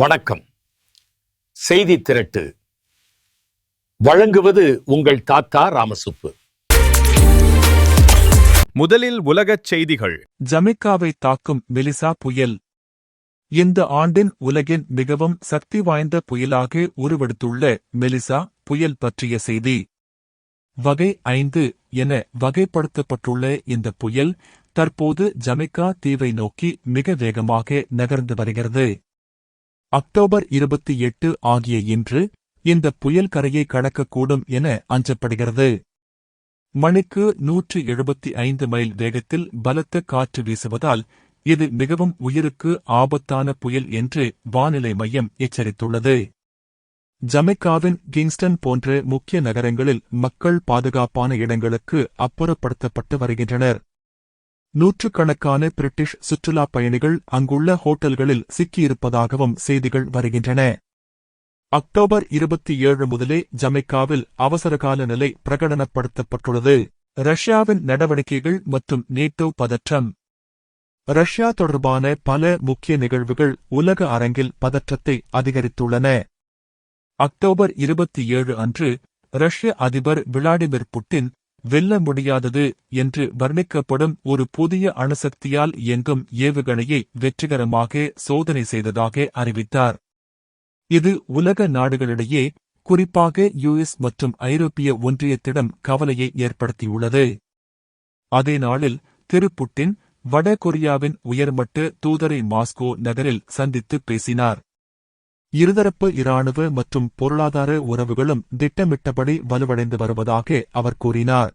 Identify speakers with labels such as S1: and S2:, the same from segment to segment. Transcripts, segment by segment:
S1: வணக்கம். செய்தி திரட்டு. வழங்குவது உங்கள் தாத்தா ராமசுப்பு.
S2: முதலில் உலகச் செய்திகள்.
S3: ஜமைக்காவை தாக்கும் மெலிசா புயல். இந்த ஆண்டின் உலகின் மிகவும் சக்தி வாய்ந்த புயலாக உருவெடுத்துள்ள மெலிசா புயல் பற்றிய செய்தி. வகை ஐந்து என வகைப்படுத்தப்பட்டுள்ள இந்த புயல் தற்போது ஜமைக்கா தீவை நோக்கி மிக வேகமாக நகர்ந்து வருகிறது. அக்டோபர் இருபத்தி எட்டு ஆகிய இன்று இந்த புயல் கரையை கடக்கக்கூடும் என அஞ்சப்படுகிறது. மணிக்கு நூற்று எழுபத்தி ஐந்து மைல் வேகத்தில் பலத்த காற்று வீசுவதால் இது மிகவும் உயிருக்கு ஆபத்தான புயல் என்று வானிலை மையம் எச்சரித்துள்ளது. ஜமைக்காவின் கிங்ஸ்டன் போன்ற முக்கிய நகரங்களில் மக்கள் பாதுகாப்பான இடங்களுக்கு அப்புறப்படுத்தப்பட்டு வருகின்றனர். நூற்றுக்கணக்கான பிரிட்டிஷ் சுற்றுலாப் பயணிகள் அங்குள்ள ஹோட்டல்களில் சிக்கியிருப்பதாகவும் செய்திகள் வருகின்றன. அக்டோபர் இருபத்தி ஏழு முதலே ஜமைக்காவில் அவசரகால நிலை பிரகடனப்படுத்தப்பட்டுள்ளது. ரஷ்யாவின் நடவடிக்கைகள் மற்றும் நேட்டோ பதற்றம். ரஷ்யா தொடர்பான பல முக்கிய நிகழ்வுகள் உலக அரங்கில் பதற்றத்தை அதிகரித்துள்ளன. அக்டோபர் இருபத்தி ஏழு அன்று ரஷ்ய அதிபர் விளாடிமிர் புட்டின் வெல்ல முடியாதது என்று வர்ணிக்கப்படும் ஒரு புதிய அணுசக்தியால் இயங்கும் ஏவுகணையை வெற்றிகரமாக சோதனை செய்ததாக அறிவித்தார். இது உலக நாடுகளிடையே குறிப்பாக யுஎஸ் மற்றும் ஐரோப்பிய ஒன்றியத்திடம் கவலையை ஏற்படுத்தியுள்ளது. அதே நாளில் திரு புட்டின் வட கொரியாவின் உயர்மட்ட தூதரை மாஸ்கோ நகரில் சந்தித்து பேசினார். இருதரப்பு இராணுவ மற்றும் பொருளாதார உறவுகளும் திட்டமிட்டபடி வலுவடைந்து வருவதாக அவர் கூறினார்.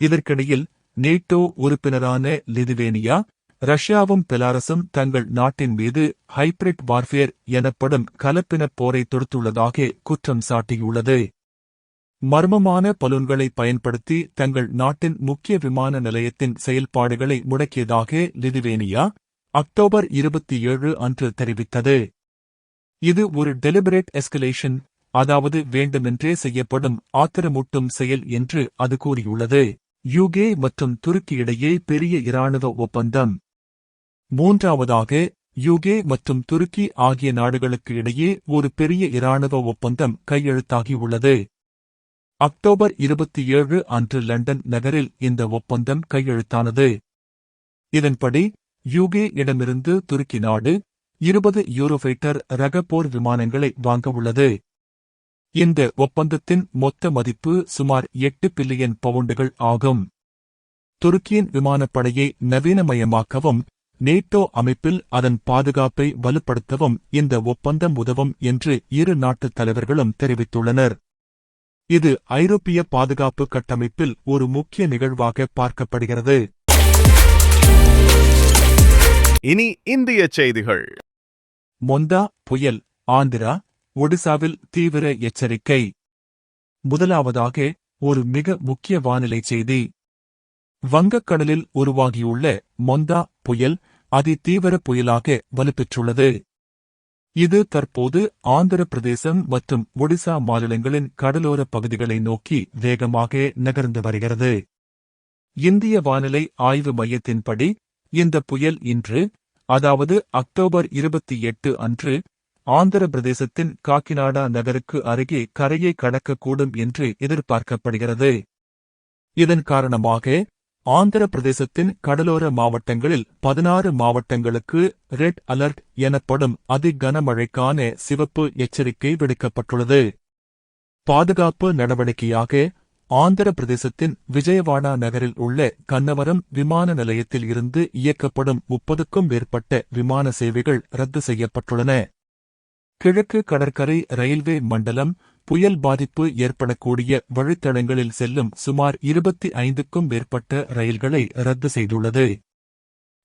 S3: இதற்கிடையில் நேட்டோ உறுப்பினரான லிதுவேனியா ரஷ்யாவும் பெலாரஸும் தங்கள் நாட்டின் மீது ஹைபிரிட் வார்ஃபேர் எனப்படும் கலப்பினப் போரை தொடுத்துள்ளதாக குற்றம் சாட்டியுள்ளது. மர்மமான பலூன்களை பயன்படுத்தி தங்கள் நாட்டின் முக்கிய விமான நிலையத்தின் செயல்பாடுகளை முடக்கியதாக லிதுவேனியா அக்டோபர் இருபத்தி ஏழு அன்று தெரிவித்தது. இது ஒரு டெலிபரேட் எஸ்கலேஷன் அதாவது வேண்டுமென்றே செய்யப்படும் ஆத்திரமூட்டும் செயல் என்று அது கூறியுள்ளது. யுகே மற்றும் துருக்கி இடையே பெரிய இராணுவ ஒப்பந்தம். மூன்றாவதாக யுகே மற்றும் துருக்கி ஆகிய நாடுகளுக்கு இடையே ஒரு பெரிய இராணுவ ஒப்பந்தம் கையெழுத்தாகியுள்ளது. அக்டோபர் இருபத்தி ஏழு அன்று லண்டன் நகரில் இந்த ஒப்பந்தம் கையெழுத்தானது. இதன்படி யுகே இடமிருந்து துருக்கி நாடு இருபது யூரோஃபைட்டர் ரக போர் விமானங்களை வாங்க உள்ளது. இந்த ஒப்பந்தத்தின் மொத்த மதிப்பு சுமார் எட்டு பில்லியன் பவுண்டுகள் ஆகும். துருக்கியின் விமானப்படையை நவீனமயமாக்கவும் நேட்டோ அமைப்பில் அதன் பாதுகாப்பை வலுப்படுத்தவும் இந்த ஒப்பந்தம் உதவும் என்று இரு நாட்டு தலைவர்களும் தெரிவித்துள்ளனர். இது ஐரோப்பிய பாதுகாப்பு கட்டமைப்பில் ஒரு முக்கிய நிகழ்வாக பார்க்கப்படுகிறது.
S2: இனி இந்திய செய்திகள்.
S3: மொந்தா புயல் ஆந்திரா ஒடிசாவில் தீவிர எச்சரிக்கை. முதலாவதாக ஒரு மிக முக்கிய வானிலை செய்தி. வங்கக்கடலில் உருவாகியுள்ள மொந்தா புயல் அதிதீவிர புயலாக வலுப்பெற்றுள்ளது. இது தற்போது ஆந்திர பிரதேசம் மற்றும் ஒடிசா மாநிலங்களின் கடலோர பகுதிகளை நோக்கி வேகமாக நகர்ந்து வருகிறது. இந்திய வானிலை ஆய்வு மையத்தின்படி இந்த புயல் இன்று அதாவது அக்டோபர் இருபத்தி எட்டு அன்று ஆந்திர பிரதேசத்தின் காக்கிநாடா நகருக்கு அருகே கரையை கடக்கக்கூடும் என்று எதிர்பார்க்கப்படுகிறது. இதன் காரணமாக ஆந்திர பிரதேசத்தின் கடலோர மாவட்டங்களில் பதினாறு மாவட்டங்களுக்கு ரெட் அலர்ட் எனப்படும் அதிகனமழைக்கான சிவப்பு எச்சரிக்கை விடுக்கப்பட்டுள்ளது. பாதுகாப்பு நடவடிக்கையாக ஆந்திர பிரதேசத்தின் விஜயவாடா நகரில் உள்ள கன்னவரம் விமான நிலையத்தில் இருந்து இயக்கப்படும் முப்பதுக்கும் மேற்பட்ட விமான சேவைகள் ரத்து செய்யப்பட்டுள்ளன. கிழக்கு கடற்கரை ரயில்வே மண்டலம் புயல் பாதிப்பு ஏற்படக்கூடிய வழித்தடங்களில் செல்லும் சுமார் இருபத்தி ஐந்துக்கும் மேற்பட்ட ரயில்களை ரத்து செய்துள்ளது.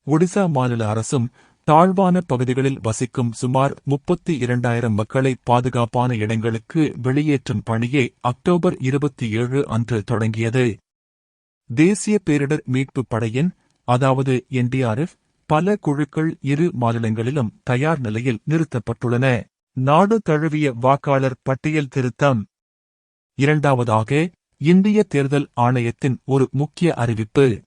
S3: ஒடிசா மாநில அரசும் தாழ்வான பகுதிகளில் வசிக்கும் சுமார் முப்பத்தி இரண்டாயிரம் மக்களை பாதுகாப்பான இடங்களுக்கு வெளியேற்றும் பணியை அக்டோபர் இருபத்தி ஏழு அன்று தொடங்கியது. தேசிய பேரிடர் மீட்புப் படையின் அதாவது என்டிஆர்எஃப் பல குழுக்கள் இரு மாநிலங்களிலும் தயார் நிலையில் நிறுத்தப்பட்டுள்ளன. நாடு தழுவிய வாக்காளர் பட்டியல் திருத்தம். இரண்டாவதாக இந்திய தேர்தல் ஆணையத்தின் ஒரு முக்கிய அறிவிப்பு.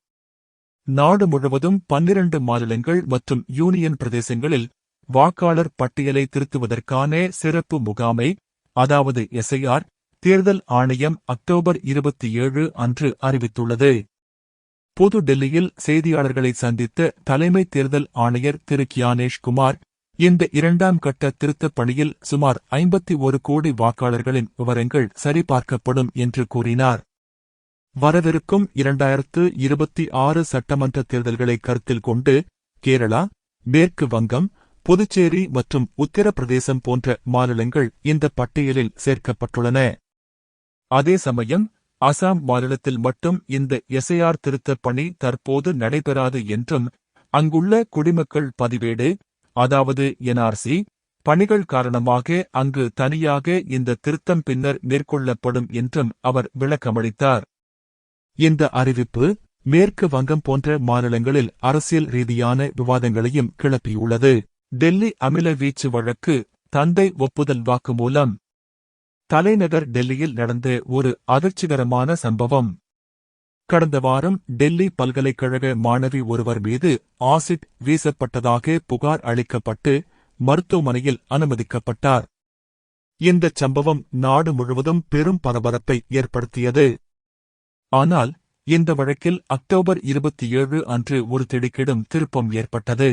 S3: நாடு முழுவதும் பன்னிரண்டு மாநிலங்கள் மற்றும் யூனியன் பிரதேசங்களில் வாக்காளர் பட்டியலை திருத்துவதற்கான சிறப்பு முகாமை அதாவது எஸ்ஐஆர் தேர்தல் ஆணையம் அக்டோபர் இருபத்தி ஏழு அன்று அறிவித்துள்ளது. புதுடெல்லியில் செய்தியாளர்களை சந்தித்த தலைமை தேர்தல் ஆணையர் திரு கியானேஷ் குமார் இந்த இரண்டாம் கட்ட திருத்தப் பணியில் சுமார் ஐம்பத்தி ஒரு கோடி வாக்காளர்களின் விவரங்கள் சரிபார்க்கப்படும் என்று கூறினார். வரவிருக்கும் இரண்டாயிரத்து இருபத்தி ஆறு சட்டமன்ற தேர்தல்களை கருத்தில் கொண்டு கேரளா மேற்கு வங்கம் புதுச்சேரி மற்றும் உத்தரப்பிரதேசம் போன்ற மாநிலங்கள் இந்த பட்டியலில் சேர்க்கப்பட்டுள்ளன. அதே சமயம் அசாம் மாநிலத்தில் மட்டும் இந்த எஸ்ஐஆர் திருத்தப் பணி தற்போது நடைபெறாது என்றும் அங்குள்ள குடிமக்கள் பதிவேடு அதாவது என்ஆர்சி பணிகள் காரணமாக அங்கு தனியாக இந்த திருத்தம் பின்னர் மேற்கொள்ளப்படும் என்றும் அவர் விளக்கமளித்தார். இந்த அறிவிப்பு மேற்கு வங்கம் போன்ற மாநிலங்களில் அரசியல் ரீதியான விவாதங்களையும் கிளப்பியுள்ளது. டெல்லி அமில வீச்சு வழக்கு தந்தை ஒப்புதல் வாக்குமூலம் தலைநகர் டெல்லியில் நடந்த ஒரு அதிர்ச்சிகரமான சம்பவம். கடந்த வாரம் டெல்லி பல்கலைக்கழக மாணவி ஒருவர் மீது ஆசிட் வீசப்பட்டதாக புகார் அளிக்கப்பட்டு மருத்துவமனையில் அனுமதிக்கப்பட்டார். இந்தச் சம்பவம் நாடு முழுவதும் பெரும் பரபரப்பை ஏற்படுத்தியது. ஆனால் இந்த வழக்கில் அக்டோபர் இருபத்தி ஏழு அன்று ஒரு திடுக்கிடும் திருப்பம் ஏற்பட்டது.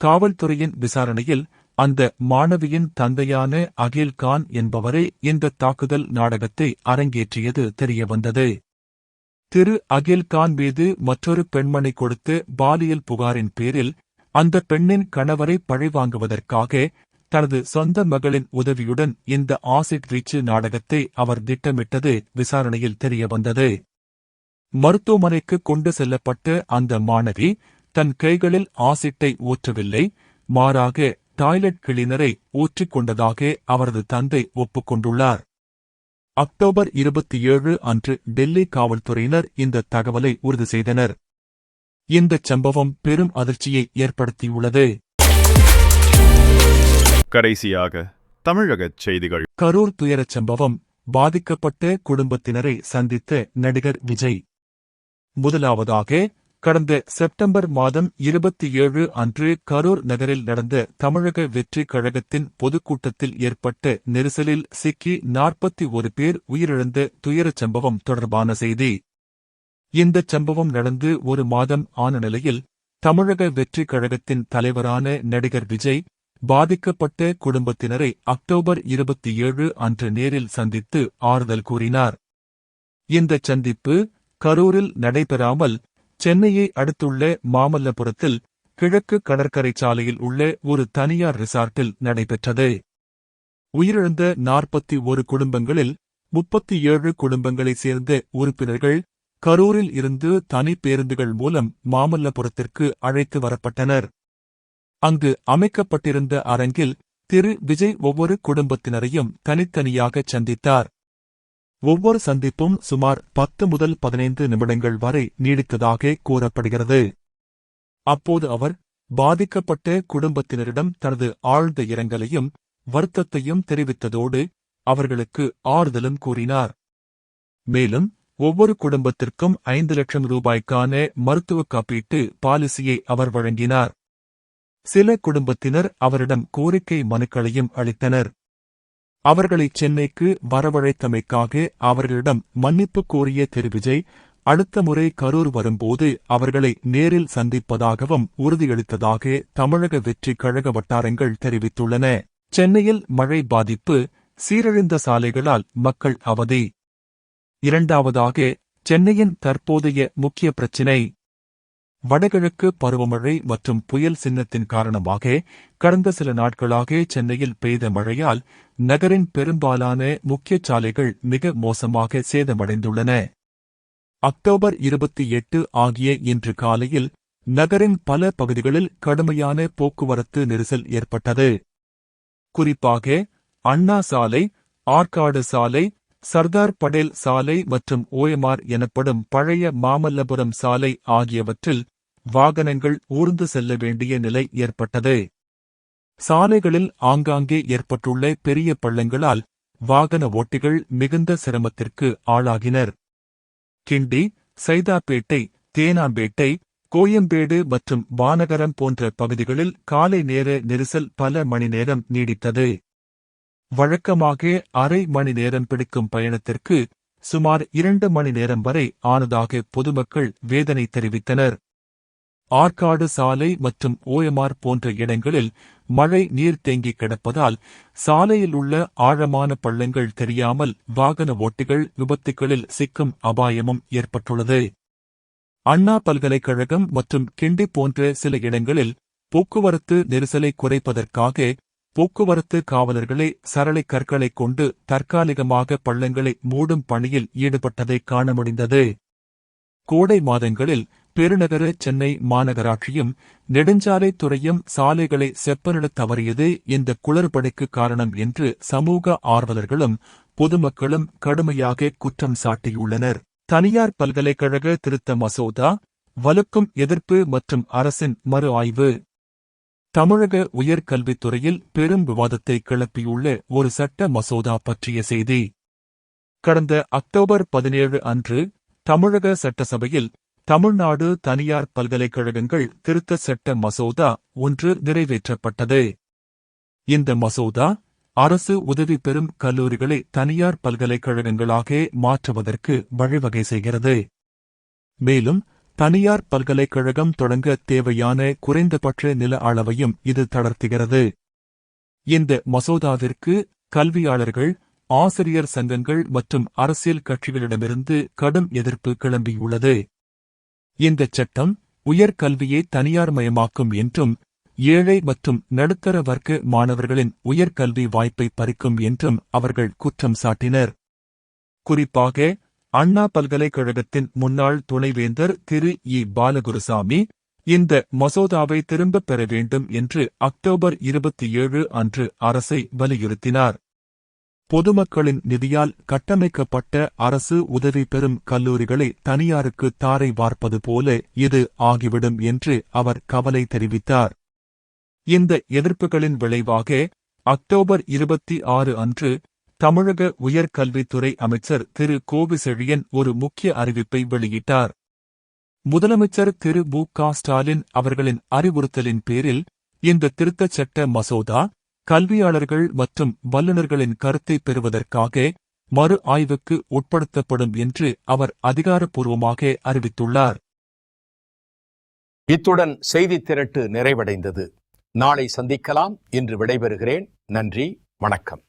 S3: காவல்துறையின் விசாரணையில் அந்த மாணவியின் தந்தையான அகில் கான் என்பவரே இந்த தாக்குதல் நாடகத்தை அரங்கேற்றியது தெரியவந்தது. திரு அகில் கான் மீது மற்றொரு பெண்மணி கொடுத்து பாலியல் புகாரின் பேரில் அந்த பெண்ணின் கணவரை பழிவாங்குவதற்காக தனது சொந்த மகளின் உதவியுடன் இந்த ஆசிட் வீச்சு நாடகத்தை அவர் திட்டமிட்டது விசாரணையில் தெரியவந்தது. மருத்துவமனைக்கு கொண்டு செல்லப்பட்ட அந்த மாணவி தன் கைகளில் ஆசிட்டை ஊற்றவில்லை மாறாக டாய்லெட் கிளீனரை ஊற்றிக்கொண்டதாக அவரது தந்தை ஒப்புக்கொண்டுள்ளார் அக்டோபர் இருபத்தி ஏழு அன்று டெல்லி காவல்துறையினர் இந்த தகவலை உறுதி செய்தனர். இந்தச் சம்பவம் பெரும் அதிர்ச்சியை ஏற்படுத்தியுள்ளது.
S2: கடைசியாக தமிழகச் செய்திகள்.
S3: கரூர் துயரச் சம்பவம் பாதிக்கப்பட்ட குடும்பத்தினரை சந்தித்த நடிகர் விஜய். முதலாவதாக கடந்த செப்டம்பர் மாதம் இருபத்தி ஏழு அன்று கரூர் நகரில் நடந்த தமிழக வெற்றி கழகத்தின் பொதுக்கூட்டத்தில் ஏற்பட்ட நெரிசலில் சிக்கி நாற்பத்தி ஒரு பேர் உயிரிழந்த துயரச் சம்பவம் தொடர்பான செய்தி. இந்தச் சம்பவம் நடந்து ஒரு மாதம் ஆன நிலையில் தமிழக வெற்றி கழகத்தின் தலைவரான நடிகர் விஜய் பாதிக்கப்பட்ட குடும்பத்தினரை அக்டோபர் இருபத்தி ஏழு அன்று நேரில் சந்தித்து ஆறுதல் கூறினார். இந்தச் சந்திப்பு கரூரில் நடைபெறாமல் சென்னையை அடுத்துள்ள மாமல்லபுரத்தில் கிழக்கு கடற்கரை சாலையில் உள்ள ஒரு தனியார் ரிசார்ட்டில் நடைபெற்றது. உயிரிழந்த நாற்பத்தி ஒரு குடும்பங்களில் முப்பத்தி ஏழு குடும்பங்களைச் சேர்ந்த உறுப்பினர்கள் கரூரில் இருந்து தனி பேருந்துகள் மூலம் மாமல்லபுரத்திற்கு அழைத்து வரப்பட்டனர். அங்கு அமைக்கப்பட்டிருந்த அரங்கில் திரு விஜய் ஒவ்வொரு குடும்பத்தினரையும் தனித்தனியாகச் சந்தித்தார். ஒவ்வொரு சந்திப்பும் சுமார் பத்து முதல் பதினைந்து நிமிடங்கள் வரை நீடித்ததாக கூறப்படுகிறது. அப்போது அவர் பாதிக்கப்பட்ட குடும்பத்தினரிடம் தனது ஆழ்ந்த இரங்கலையும் வருத்தத்தையும் தெரிவித்ததோடு அவர்களுக்கு ஆறுதலும் கூறினார். மேலும் ஒவ்வொரு குடும்பத்திற்கும் ஐந்து லட்சம் ரூபாய்க்கான மருத்துவ காப்பீட்டு பாலிசியை அவர் வழங்கினார். சில குடும்பத்தினர் அவரிடம் கோரிக்கை மனுக்களையும் அளித்தனர். அவர்களை சென்னைக்கு வரவழைத்தமைக்காக அவர்களிடம் மன்னிப்பு கோரிய திரு. விஜய் அடுத்த முறை கரூர் வரும்போது அவர்களை நேரில் சந்திப்பதாகவும் உறுதியளித்ததாக தமிழக வெற்றி கழக வட்டாரங்கள் தெரிவித்துள்ளன. சென்னையில் மழை பாதிப்பு சீரழிந்த சாலைகளால் மக்கள் அவதி. இரண்டாவதாக சென்னையின் தற்போதைய முக்கிய பிரச்சினை வடகிழக்கு பருவமழை மற்றும் புயல் சின்னத்தின் காரணமாக கடந்த சில நாட்களாக சென்னையில் பெய்த மழையால் நகரின் பெரும்பாலான முக்கிய சாலைகள் மிக மோசமாக சேதமடைந்துள்ளன. அக்டோபர் இருபத்தி எட்டு ஆகிய இன்று காலையில் நகரின் பல பகுதிகளில் கடுமையான போக்குவரத்து நெரிசல் ஏற்பட்டது. குறிப்பாக அண்ணா சாலை ஆற்காடு சாலை சர்தார் படேல் சாலை மற்றும் ஓஎம்ஆர் எனப்படும் பழைய மாமல்லபுரம் சாலை ஆகியவற்றில் வாகனங்கள் ஊர்ந்து செல்ல வேண்டிய நிலை ஏற்பட்டது. சாலைகளில் ஆங்காங்கே ஏற்பட்டுள்ள பெரிய பள்ளங்களால் வாகன ஓட்டிகள் மிகுந்த சிரமத்திற்கு ஆளாகினர். கிண்டி சைதாப்பேட்டை தேனாம்பேட்டை கோயம்பேடு மற்றும் வானகரம் போன்ற பகுதிகளில் காலை நேர நெரிசல் பல மணி நேரம் நீடித்தது. வழக்கமாக அரை மணி நேரம் பிடிக்கும் பயணத்திற்கு சுமார் இரண்டு மணி நேரம் வரை ஆனதாக பொதுமக்கள் வேதனை தெரிவித்தனர். ஆற்காடு சாலை மற்றும் ஓயமார் போன்ற இடங்களில் மழை நீர் தேங்கி கிடப்பதால் சாலையில் உள்ள ஆழமான பள்ளங்கள் தெரியாமல் வாகன ஓட்டிகள் விபத்துகளில் சிக்கும் அபாயமும் ஏற்பட்டுள்ளது. அண்ணா பல்கலைக்கழகம் மற்றும் கிண்டி போன்ற சில இடங்களில் போக்குவரத்து நெரிசலை குறைப்பதற்காக போக்குவரத்து காவலர்களை சரளை கற்களை கொண்டு தற்காலிகமாக பள்ளங்களை மூடும் பணியில் ஈடுபட்டதை காண முடிந்தது. கோடை மாதங்களில் பெருநகர சென்னை மாநகராட்சியும் நெடுஞ்சாலைத் துறையும் சாலைகளை செப்பனிடத் தவறியது இந்த குளறுபடிக்கு காரணம் என்று சமூக ஆர்வலர்களும் பொதுமக்களும் கடுமையாக குற்றம் சாட்டியுள்ளனர். தனியார் பல்கலைக்கழக திருத்த மசோதா வலுக்கும் எதிர்ப்பு மற்றும் அரசின் மறு ஆய்வு. தமிழக உயர்கல்வித்துறையில் பெரும் விவாதத்தை கிளப்பியுள்ள ஒரு சட்ட மசோதா பற்றிய செய்தி. கடந்த அக்டோபர் பதினேழு அன்று தமிழக சட்டசபையில் தமிழ்நாடு தனியார் பல்கலைக்கழகங்கள் திருத்த சட்ட மசோதா ஒன்று நிறைவேற்றப்பட்டது. இந்த மசோதா அரசு உதவி பெறும் கல்லூரிகளை தனியார் பல்கலைக்கழகங்களாக மாற்றுவதற்கு வழிவகை செய்கிறது. மேலும் தனியார் பல்கலைக்கழகம் தொடங்க தேவையான குறைந்தபட்ச நில அளவையும் இது தளர்த்துகிறது. இந்த மசோதாவிற்கு கல்வியாளர்கள் ஆசிரியர் சங்கங்கள் மற்றும் அரசியல் கட்சிகளிடமிருந்து கடும் எதிர்ப்பு கிளம்பியுள்ளது. இந்த சட்டம் உயர்கல்வியை தனியார்மயமாக்கும் என்றும் ஏழை மற்றும் நடுத்தர வர்க்க மாணவர்களின் உயர்கல்வி வாய்ப்பை பறிக்கும் என்றும் அவர்கள் குற்றம் சாட்டினர். குறிப்பாக அண்ணா பல்கலைக்கழகத்தின் முன்னாள் துணைவேந்தர் திரு. இ. பாலகுருசாமி இந்த மசோதாவை திரும்பப் பெற வேண்டும் என்று அக்டோபர் இருபத்தி ஏழு அன்று அரசை வலியுறுத்தினார். பொதுமக்களின் நிதியால் கட்டமைக்கப்பட்ட அரசு உதவி பெறும் கல்லூரிகளை தனியாருக்கு தாரை வார்ப்பது போல இது ஆகிவிடும் என்று அவர் கவலை தெரிவித்தார். இந்த எதிர்ப்புகளின் விளைவாக அக்டோபர் இருபத்தி ஆறு அன்று தமிழக உயர்கல்வித்துறை அமைச்சர் திரு. கோவிசெழியன் ஒரு முக்கிய அறிவிப்பை வெளியிட்டார். முதலமைச்சர் திரு. மு. க. ஸ்டாலின் அவர்களின் அறிவுறுத்தலின் பேரில் இந்த திருத்தச் சட்ட மசோதா கல்வியாளர்கள் மற்றும் வல்லுநர்களின் கருத்தை பெறுவதற்காக மறு ஆய்வுக்கு உட்படுத்தப்படும் என்று அவர் அதிகாரப்பூர்வமாக அறிவித்துள்ளார்.
S1: இத்துடன் செய்தி திரட்டு நிறைவடைந்தது. நாளை சந்திக்கலாம். என்று விடைபெறுகிறேன். நன்றி. வணக்கம்.